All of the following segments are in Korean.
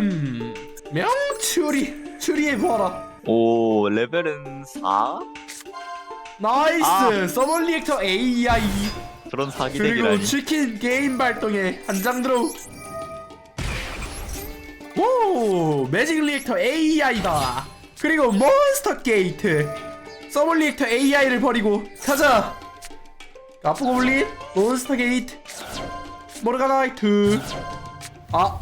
음 명추리 추리해봐라. 오 레벨은 4? 나이스! 아. 서머 리액터 AI 그런 그리고 사기덱이라니. 치킨 게임 발동에 한 장 들어 오. 매직 리액터 AI다. 그리고 몬스터 게이트. 서머 리액터 AI를 버리고 가자. 아프고블린 몬스터 게이트. 모르가나이트. 아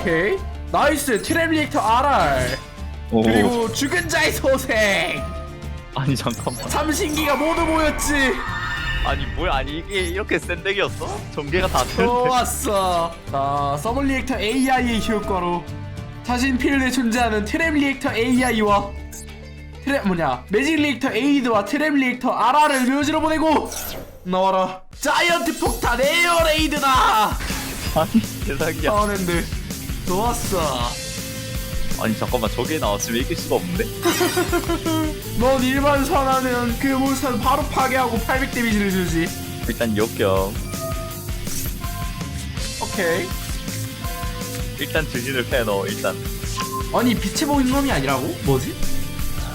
오케이 나이스 트랩 리액터 RR 오. 그리고 죽은 자의 소생. 아니 잠깐만. 삼신기가 모두 모였지. 아니 뭐야 아니 이게 이렇게 센 덱이었어? 전개가 다 되는데 좋았어. 자, 서블 리액터 AI의 효과로 자신 필드에 존재하는 트랩 리액터 AI와 트랩 뭐냐 매직 리액터 에이드와 트랩 리액터 RR을 묘지로 보내고 나와라. 자이언트 폭탄 에어 레이드다. 아니 대박이야. 타워랜드 좋았어. 아니 잠깐만 저게 나왔으면 이길 수가 없는데? 넌 일반 선하면 그 몬스터는 바로 파괴하고 800 데미지를 주지. 일단 역경. 오케이. 일단 주진을 패너 일단. 아니 빛의 보이는 놈이 아니라고? 뭐지?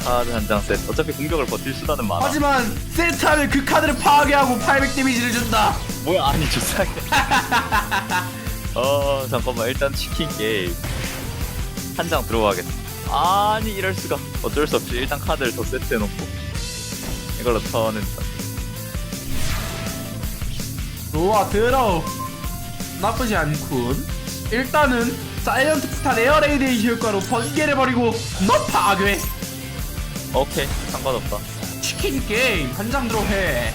카드 한 장 셋 어차피 공격을 버틸 수단은 많아. 하지만 세트하면 그 카드를 파괴하고 800 데미지를 준다. 뭐야 아니 주사기 어 잠깐만. 일단 치킨 게임. 한 장 들어가겠다. 아니 이럴 수가. 어쩔 수 없이 일단 카드를 더 세트해놓고. 이걸로 턴은 좋아 들어 나쁘지 않군. 일단은 사이언트 스타 에어레이드의 효과로 번개를 버리고 너 파괴 오케이. 상관없다. 치킨 게임. 한 장 들어 해.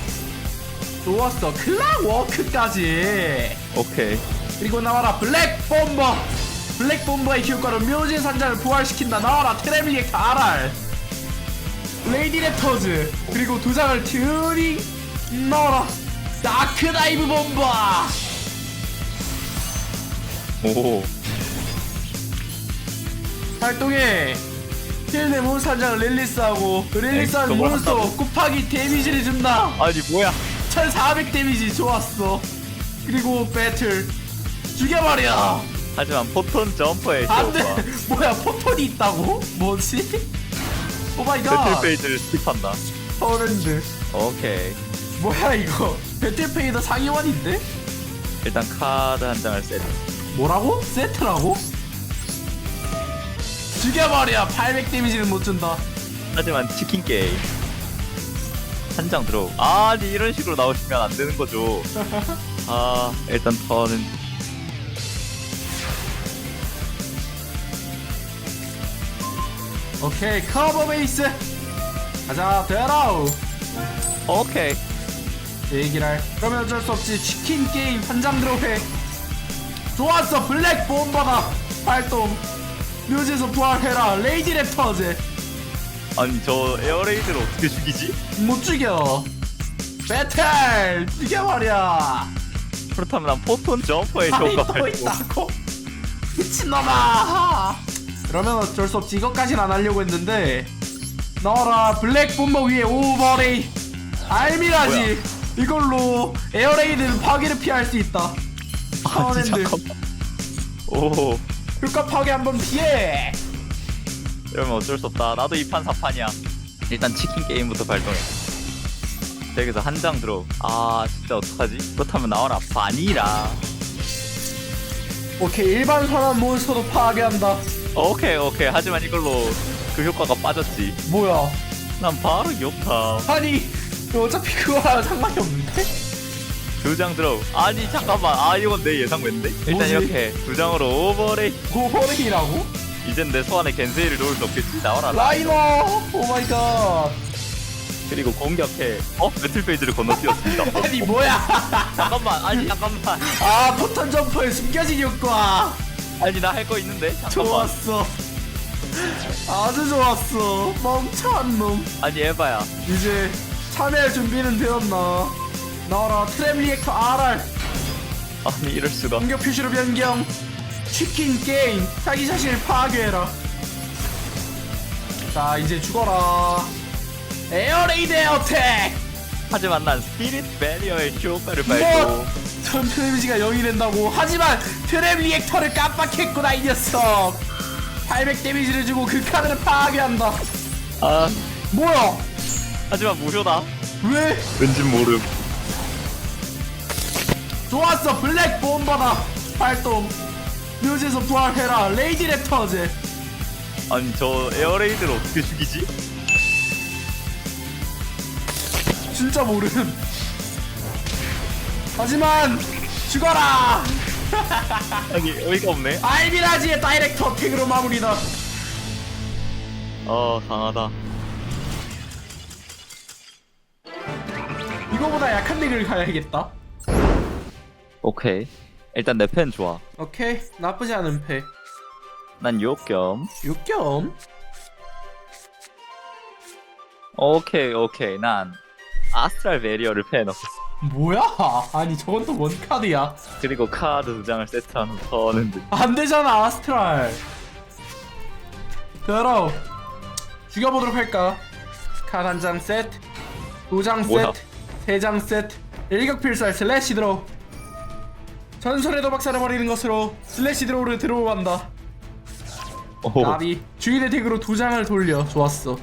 좋았어. 클락 워크까지. 오케이 그리고 나와라 블랙 bomber. 블랙 bomber의 효과로 묘지 산장을 부활시킨다. 나와라 트래블리액터 RR 레이디 랩터즈. 그리고 두 장을 튜닝 나와라. 다크 다이브 bomber. 오. 활동해. 필드 몬스터 한 장을 릴리스하고 그 릴리스한 몬스터? 곱하기 데미지를 준다. 아니 뭐야? 1400 데미지 좋았어. 그리고 배틀 죽여버려. 하지만 포톤 점퍼의 안돼. 효과 뭐야 포톤이 있다고? 뭐지? 오마이갓. 배틀 페이지를 스킵한다. 터렌드 오케이. 뭐야 이거? 배틀페이더 상위원인데? 일단 카드 한 장을 세트. 뭐라고? 세트라고? 죽여버려. 800 데미지는 못 준다. 하지만 치킨 게임. 한 장 들어 아니 이런 식으로 나오시면 안 되는 거죠. 아 일단 턴은 오케이 커버 베이스. 가자 데라우. 오케이. 얘기를 그러면 어쩔 수 없지. 치킨 게임 한장 들어해 좋았어 블랙 bomber가 활동. 뮤지에서 부활해라. 레이디 랩터즈. 아니 저 에어레이드를 어떻게 죽이지? 못 죽여. 배틀 죽여버려 그렇다면 난 포톤 점퍼의 아니 효과 또 발동 있다고? 미친놈아 그러면 어쩔 수 없지. 이것까진 안 하려고 했는데. 넣어라 블랙 본버 위에 오버레이. 알미라지. 이걸로 에어레이드는 파괴를 피할 수 있다. 아니 파워랜드. 잠깐만. 오. 효과 파괴 한번 피해. 이러면 어쩔 수 없다. 나도 2판 4판이야. 일단 치킨 게임부터 발동해. 여기서 한 장 들어. 아 진짜 어떡하지? 그렇다면 나와라. 바니라. 오케이. 일반 선한 몬스터도 파괴한다 오케이 오케이. 하지만 이걸로 그 효과가 빠졌지. 뭐야? 난 바로 욕타 아니 어차피 그거랑 상관이 없는데? 두장 들어. 아니 잠깐만. 아 이건 내 예상 외인데? 일단 뭐지? 이렇게 두 장으로 오버레이. 오버레이라고? 이젠 내 소환에 겐세이를 놓을 수 없겠지. 나와라. 라이너! 오마이갓. 그리고 공격해. 어? 배틀 페이지를 건너뛰었습니다. 어? 아니 뭐야? 잠깐만. 아니 잠깐만. 아 포탄 점퍼에 숨겨진 효과 아니 나 할 거 있는데? 잠깐만. 좋았어. 아주 좋았어. 멍청한 놈. 아니 에바야. 이제 참여할 준비는 되었나? 나와라 트랩 리액터 RR 아니 이럴 수가. 공격 표시로 변경. 치킨 게임. 자기 자신을 파괴해라. 자 이제 죽어라. 에어레이드 어택! 하지만 난 스피릿 베리어의 효과를 뭐? 발동. 전투 데미지가 0이 된다고. 하지만 트랩 리액터를 깜빡했구나 이 녀석. 800 데미지를 주고 그 카드를 파괴한다. 아, 뭐야? 하지만 무효다. 왜? 왠진 모름. 좋았어 블랙 본바다 활동. 묘지에서 부활해라 레이디 랩터즈. 아니 저 에어레이드를 어떻게 죽이지? 진짜 모름 하지만 죽어라 아니 어이가 없네. 알미라지의 다이렉터 택으로 마무리다 어 강하다. 이거보다 약한 덱을 가야겠다 오케이. 일단 내 펜 좋아. 오케이 나쁘지 않은 패 난 요겸. 6겸 오케이 오케이. 난 아스트랄 베리어를 펜 넣었어. 뭐야? 아니 저건 또 뭔 카드야? 그리고 카드 두 장을 세트하는 터는데. 안 되잖아 아스트랄. 들어. 죽여보도록 할까? 카드 한장 세트 두 장 뭐야? 세트 세 장 세트. 일격 필살 슬래시 드로우. 전설의 도박사를 버리는 것으로 슬래시 드로우를 들어간다. 오. 나비 주인의 덱으로 두 장을 돌려. 좋았어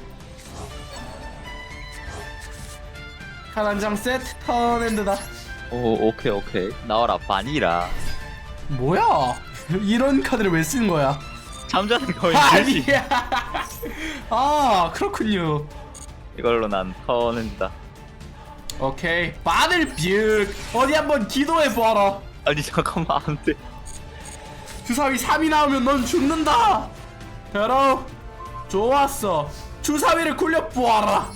카드 한장 세트 턴엔드다. 오 오케이 오케이. 나와라 바니라. 뭐야? 이런 카드를 왜쓴 거야? 잠자는 거인 아니 듯이. 아 그렇군요. 이걸로 난 터는다. 오케이. 마늘 뷰. 어디 한번 기도해 보아라. 아니 잠깐만 안 돼. 주사위 3이 나오면 넌 죽는다. 여러 좋았어. 주사위를 굴려 보아라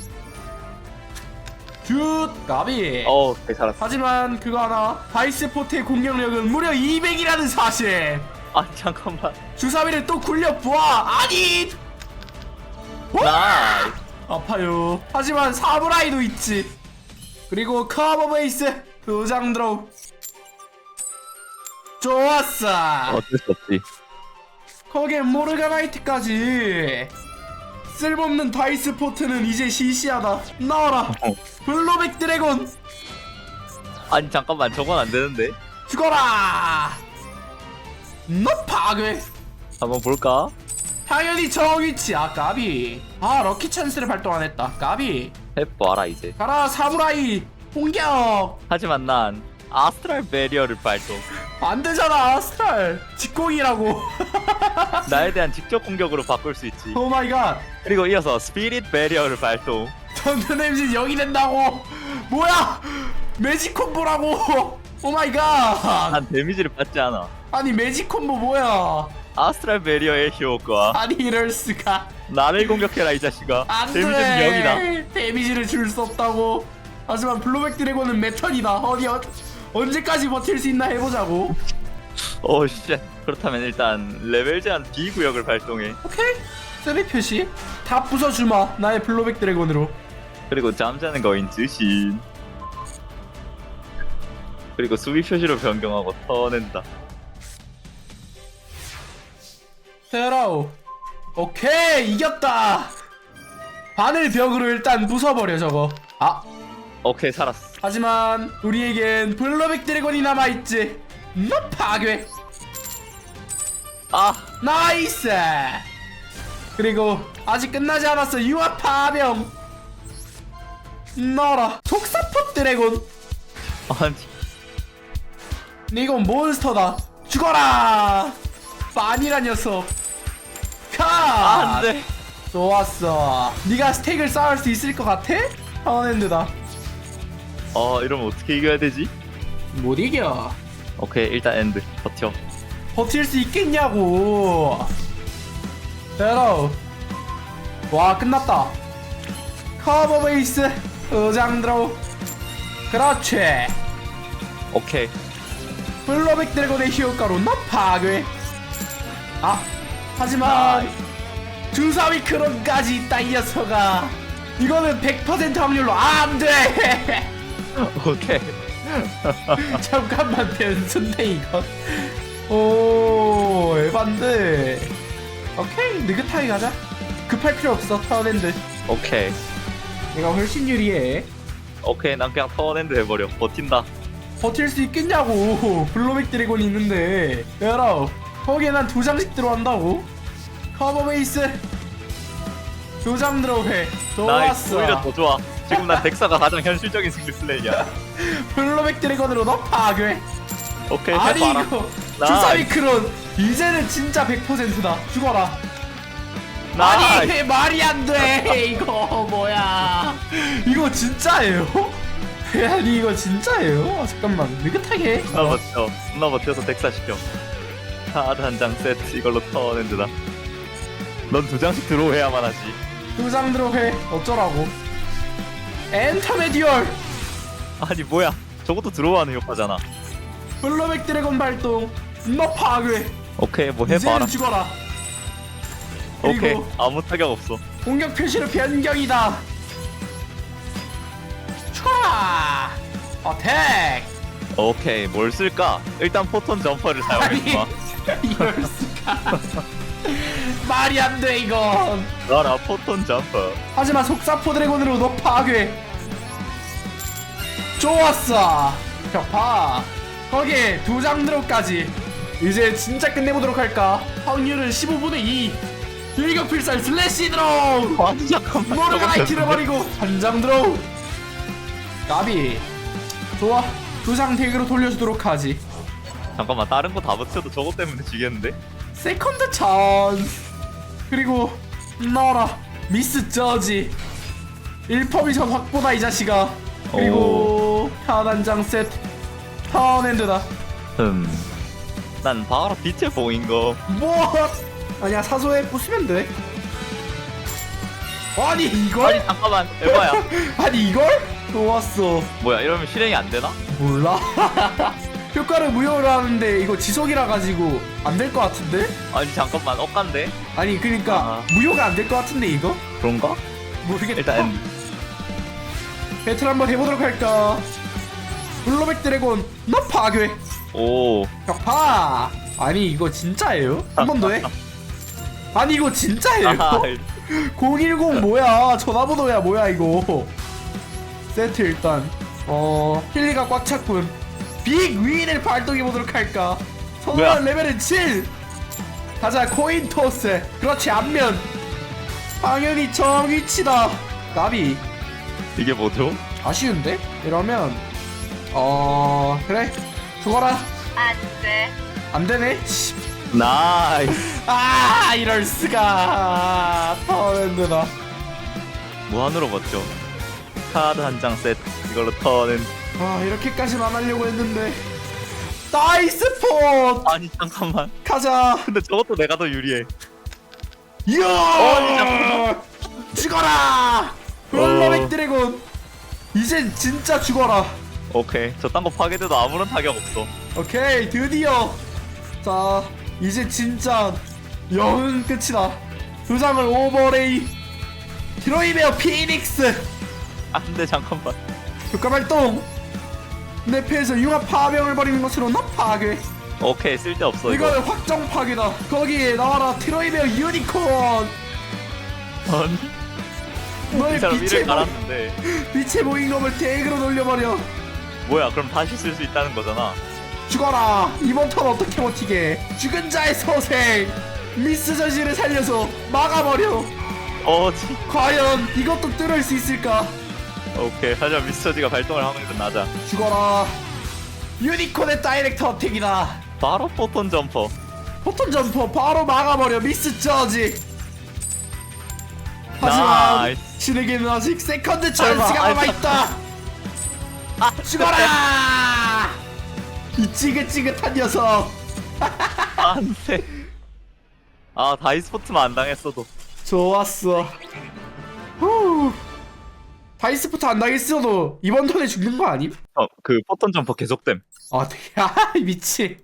굿 까비 어 오케이 살았어. 하지만 그거 하나 바이스 포트의 공격력은 무려 200이라는 사실 아니 잠깐만. 주사위를 또 굴려 보아 아니 나이스. 아파요. 하지만 사무라이도 있지. 그리고 커버 베이스 두장 드로우. 좋았어. 어쩔 수 없지. 거기에 모르가나이트까지. 쓸모없는 다이스 포트는 이제 시시하다. 나와라. 어. 블로백 드래곤 아니 잠깐만 저건 안 되는데. 죽어라. 너 파괴. 한번 볼까? 당연히 정위치 아 까비. 아 럭키 찬스를 발동 안 했다. 까비. 해봐라 이제. 가라 사무라이 공격. 하지만 난 아스트랄 베리어를 발동. 안 되잖아 아스트랄 직공이라고 나에 대한 직접 공격으로 바꿀 수 있지. 오 마이 갓 그리고 이어서 스피릿 베리어를 발동. 전투 냄새 0이 된다고 뭐야 매직 콤보라고 오 마이 갓 난 데미지를 받지 않아. 아니 매직 콤보 뭐야 아스트랄 베리어의 효과. 아니 이럴 수가 나를 공격해라 이 자식아. 데미지는 안돼 0이다. 데미지를 줄 수 없다고 하지만 블루백 드래곤은 몇 턴이다 어디 어, 언제까지 버틸 수 있나 해보자고 오 쉣. 그렇다면 일단 레벨 제한 B 구역을 발동해. 오케이 세비 표시 다 부숴주마 나의 블루백 드래곤으로 그리고 잠자는 거인 드신. 그리고 수비 표시로 변경하고 터낸다. 테라오 오케이 이겼다 바늘 벽으로 일단 부숴버려 저거 아 오케이 살았어. 하지만 우리에겐 블러백 드래곤이 남아있지. 너 파괴. 아. 나이스. 그리고 아직 끝나지 않았어 유아 파병. 너라 속사포 드래곤. 아니. 이건 몬스터다. 죽어라! 마니라 녀석. 카 안돼. 좋았어. 네가 스택을 쌓을 수 있을 것 같아? 파워핸드다 어 이러면 어떻게 이겨야 되지? 못 이겨. 오케이 일단 엔드. 버텨. 버틸 수 있겠냐고. 헤로 와 끝났다. 커버 베이스 의장 드로우. 그렇지. 오케이. 블러백 드래곤의 효과로 너 파괴. 아 하지만 주사위 크론까지 있다 이 녀석아 이거는 100% 확률로 안 돼 오케이. 잠깐만 변수인데 이건 오 에반데. 오케이 느긋하게 가자. 급할 필요 없어 타워랜드. 오케이. 내가 훨씬 유리해. 오케이 난 그냥 턴엔드 해버려. 버틴다. 버틸 수 있겠냐고. 블로백 드래곤이 있는데. 여러 거기에 난 두 장씩 들어간다고. 커버 베이스 두장 들어오게 좋았어. 오히려 더 좋아. 지금 난 덱사가 가장 현실적인 승리 플레이야. 블로백 드래곤으로 너 파괴? 오케이 아니 해봐라. 이거. 주사위크론. 이제는 진짜 100%다. 죽어라. 아니 말이 안 돼. 이거 뭐야. 이거 진짜예요? 아니 이거 진짜예요? 아, 잠깐만. 느긋하게. 존나 버텨. 존나 버텨서 덱사 시켜. 카드 한 장 세트. 이걸로 턴엔드다. 넌 두 장씩 들어오해야만 하지 두장 들어회 어쩌라고. 엔터메디얼. 아니 뭐야. 저것도 들어오하는 효과잖아. 블러백 드래곤 발동. 너 파괴. 오케이 뭐 해봐라. 이제는 죽어라. 오케이 그리고 아무 타격 없어. 공격 표시로 변경이다. 촤 어택. 오케이 뭘 쓸까? 일단 포톤 점퍼를 사용해봐. 이럴 수가 말이 안 돼 이건. 너라 포톤 점퍼 하지만 속사포 드래곤으로 너 파괴. 좋았어. 격파. 거기에 두 장 드롭까지. 이제 진짜 끝내보도록 할까? 확률은 15분의 2 일격 필살 슬래시 드로우 아니 잠깐만. 모르가나이 저건 킬해버리고 한 장 드로우 까비. 좋아. 두장 덱으로 돌려주도록 하지. 잠깐만 다른 거 다 붙여도 저것 때문에 지겠는데? 세컨드 찬스 그리고 나라 미스 저지. 1퍼미션 확보다 이 자식아. 그리고 편한장 세트 턴엔드다. 흠난 바로 빛의 봉인 거. 뭐? 아니야 사소해. 부수면 돼. 아니 이걸? 아니 잠깐만. 에바야. 아니 이걸? 좋았어. 뭐야 이러면 실행이 안 되나? 몰라 효과를 무효로 하는데 이거 지속이라 가지고 안 될 것 같은데? 아니 잠깐만 엇간데? 아니 그니까 아. 무효가 안 될 것 같은데 이거? 그런가? 모르겠다 일단 배틀 한번 해보도록 할까 블로백 드래곤 너 파괴 오 격파 아니 이거 진짜예요? 한 번 더 해? 아니 이거 진짜예요? 아하 010 뭐야 전화번호야 뭐야 이거 세트 일단 어 힐리가 꽉 찼군 빅 윈을 발동해보도록 할까? 뭐야? 성공 레벨은 7 가자 코인 토스. 그렇지 앞면. 당연히 정 위치다. 나비. 이게 뭐죠? 아쉬운데? 이러면 어 그래. 죽어라. 안돼. 안되네? 나이스. 아 이럴 수가. 터렌드다. 무한으로 멋져 카드 한 장 세트. 이걸로 턴은 아 이렇게까지는 안 하려고 했는데. 나이스 폿 아니 잠깐만. 가자. 근데 저것도 내가 더 유리해. 이야! 죽어라! 롤러백 어. 드래곤. 이젠 진짜 죽어라. 오케이. 저 딴 거 파괴돼도 아무런 타격 없어. 오케이 드디어. 자 이제 진짜 영은 끝이다. 두 장을 오버레이. 드로이베어 피닉스. 안돼 잠깐만. 효과 발동 내 패에서 융합 파병을 벌이는 것으로 너 파괴. 오케이 쓸데없어 이거. 이걸 확정 파괴다. 거기에 나와라 트로이베어 유니콘. 아니? 너의 사람 빛의, 이를 모, 갈았는데. 빛의 모임검을 덱으로 돌려버려. 뭐야 그럼 다시 쓸 수 있다는 거잖아. 죽어라. 이번 턴 어떻게 버티게? 죽은 자의 소생. 미스 저지를 살려서 막아버려. 어지 과연 이것도 뚫을 수 있을까 오케이 하지만 미스터지가 발동을 하면 끝나자 죽어라. 유니콘의 다이렉트 어택이다. 바로 포톤 점퍼. 포톤 점퍼 바로 막아버려 미스 저지. 하지만 나이스. 신에게는 아직 세컨드 찬스가 아이, 남아있다. 죽어라! 이 찌긋찌긋한 녀석. 안돼. 아 다이스포트만 안 당했어도. 좋았어. 후 다이스포트 안 당했어도 이번 턴에 죽는 거 아님? 어 그 포톤 점퍼 계속됨 아, 야, 미치.